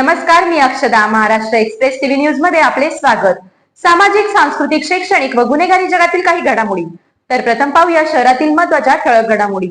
नमस्कार मी अक्षदा Maharashtra express TV न्यूजमध्ये आपले स्वागत. सामाजिक सांस्कृतिक शैक्षणिक व गुन्हेगारी जगातील काही घडामोडी. तर प्रथम पाहूया शहरातील महत्त्वाच्या ठळक घडामोडी.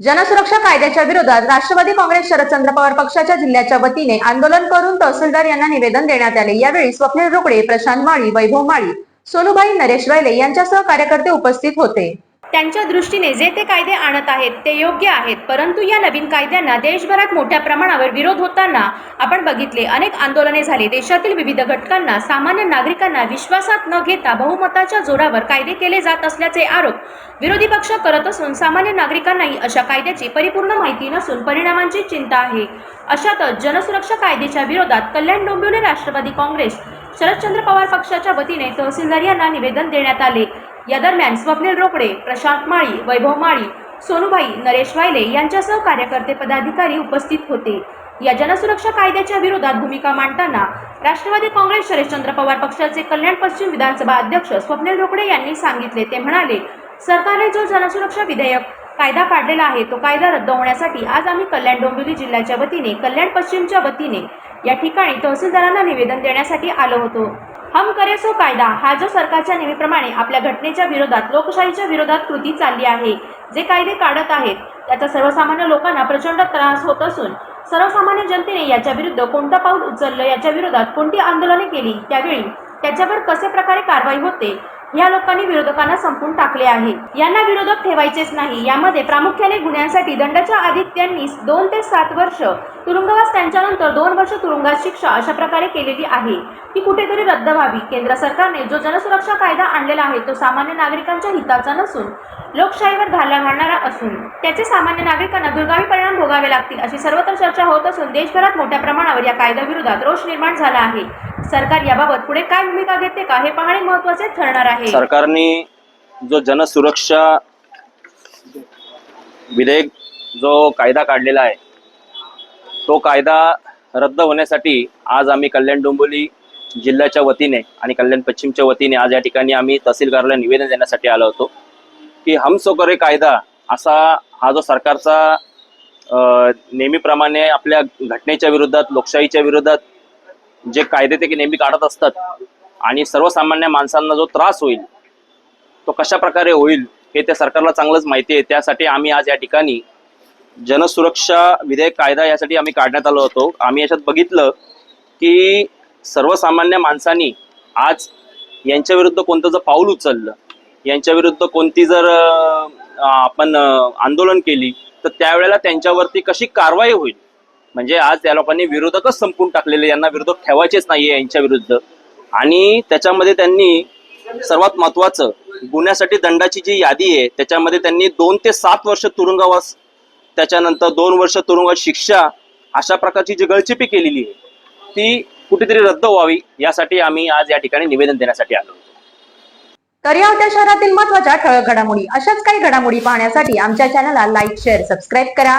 जनसुरक्षा कायद्याच्या विरोधात राष्ट्रवादी काँग्रेस शरदचंद्र पवार पक्षाच्या जिल्ह्याच्या वतीने आंदोलन करून तहसीलदार यांना निवेदन देण्यात आले. यावेळी स्वप्नील रोकडे प्रशांत माळी वैभव माळी सोनूबाई नरेश वैले यांच्यासह कार्यकर्ते उपस्थित होते. त्यांच्या दृष्टीने जे ते कायदे आणत आहेत ते योग्य आहेत. परंतु या नवीन कायद्यांना देशभरात मोठ्या प्रमाणावर विरोध होताना आपण बघितले. अनेक आंदोलने झाली. देशातील विविध घटकांना सामान्य नागरिकांना विश्वासात न घेता बहुमताच्या जोरावर कायदे केले जात असल्याचे आरोप विरोधी पक्ष करत असून सामान्य नागरिकांनाही अशा कायद्याची परिपूर्ण माहिती नसून परिणामांची चिंता आहे. अशातच जनसुरक्षा कायद्याच्या विरोधात कल्याण डोंबिवली राष्ट्रवादी काँग्रेस शरदचंद्र पवार पक्षाच्या वतीने तहसीलदार यांना निवेदन देण्यात आले. या दरम्यान स्वप्नील रोकडे प्रशांत माळी वैभव माळी सोनूबाई नरेश वायले यांच्यासह कार्यकर्ते पदाधिकारी उपस्थित होते. या जनसुरक्षा कायद्याच्या विरोधात भूमिका मांडताना राष्ट्रवादी काँग्रेस शरदचंद्र पवार पक्षाचे कल्याण पश्चिम विधानसभा अध्यक्ष स्वप्नील रोकडे यांनी सांगितले. ते म्हणाले सरकारने जो जनसुरक्षा विधेयक कायदा काढलेला आहे तो कायदा रद्द होण्यासाठी आज आम्ही कल्याण डोंबिवली जिल्ह्याच्या वतीने कल्याण पश्चिमच्या वतीने या ठिकाणी तहसीलदारांना निवेदन देण्यासाठी आलो होतो. हम करेसो कायदा हा जो सरकारच्या नेहमीप्रमाणे आपल्या घटनेच्या विरोधात लोकशाहीच्या विरोधात कृती चालली आहे जे कायदे काढत आहेत त्याचा सर्वसामान्य लोकांना प्रचंड त्रास होत असून सर्वसामान्य जनतेने याच्या विरुद्ध कोणतं पाऊल उचललं याच्या विरोधात कोणती आंदोलने केली त्यावेळी त्याच्यावर कसे प्रकारे कारवाई होते या लोकांनी विरोधकांना संपून टाकले आहे. यांना विरोधक ठेवायचेच नाही. यामध्ये प्रामुख्याने गुन्ह्यांसाठी दंडाच्या आधी त्यांनी दोन ते सात वर्ष तुरुंगवास त्यांच्यानंतर दोन वर्ष तुरुंगात शिक्षा अशा प्रकारे केलेली आहे. ती कुठेतरी रद्द व्हावी. केंद्र सरकारने जो जनसुरक्षा कायदा आणलेला आहे तो सामान्य नागरिकांच्या हिताचा नसून लोकशाहीवर घाला घालणारा असून त्याचे सामान्य नागरिकांना दुर्गामी परिणाम भोगावे लागतील अशी सर्वत्र चर्चा होत असून देशभरात मोठ्या प्रमाणावर या कायद्याविरोधात रोष निर्माण झाला आहे. सरकार याबाबत पुढे काय भूमिका घेते का हे पाहणे महत्त्वाचे ठरणार आहे. सरकारने जो जनसुरक्षा विधेयक जो कायदा काढलेला आहे तो कायदा रद्द होण्यासाठी आज आम्ही कल्याण डोंबिवली जिल्ह्याच्या वतीने आणि कल्याण पश्चिमच्या वतीने आज या ठिकाणी आम्ही तहसील कार्यालयाला निवेदन देण्यासाठी आलो होतो की हम सोकरे कायदा असा हा जो सरकारचा नेहमीप्रमाणे आपल्या घटनेच्या विरोधात लोकशाहीच्या विरोधात जे कायदे ते नेहमी काढत असतात आणि सर्वसामान्य माणसांना जो त्रास होईल तो कशा प्रकारे होईल हे त्या सरकारला चांगलंच माहिती आहे. त्यासाठी आम्ही आज या ठिकाणी जनसुरक्षा विधेयक कायदा यासाठी आम्ही काढण्यात आलो होतो. आम्ही याच्यात बघितलं की सर्वसामान्य माणसांनी आज यांच्या विरुद्ध कोणतं जर पाऊल उचललं यांच्या विरुद्ध कोणती जर आपण आंदोलन केली तर त्यावेळेला त्यांच्यावरती कशी कारवाई होईल? म्हणजे आज त्या लोकांनी विरोधकच संपून टाकलेले यांना विरोधक ठेवायचेच नाहीये यांच्या विरुद्ध. आणि त्याच्यामध्ये त्यांनी सर्वात महत्वाचं गुन्ह्यासाठी दंडाची जी यादी आहे त्याच्यामध्ये त्यांनी दोन ते सात वर्ष तुरुंगवास त्याच्यानंतर दोन वर्ष तुरुंगात शिक्षा अशा प्रकारची जी गळचिपी केलेली आहे ती कुठेतरी रद्द व्हावी यासाठी आम्ही आज या ठिकाणी निवेदन देण्यासाठी आलो. तर या होत्या शहरातील महत्त्वाच्या ठळक घडामोडी. अशाच काही घडामोडी पाहण्यासाठी आमच्या चॅनलला लाईक शेअर सबस्क्राईब करा.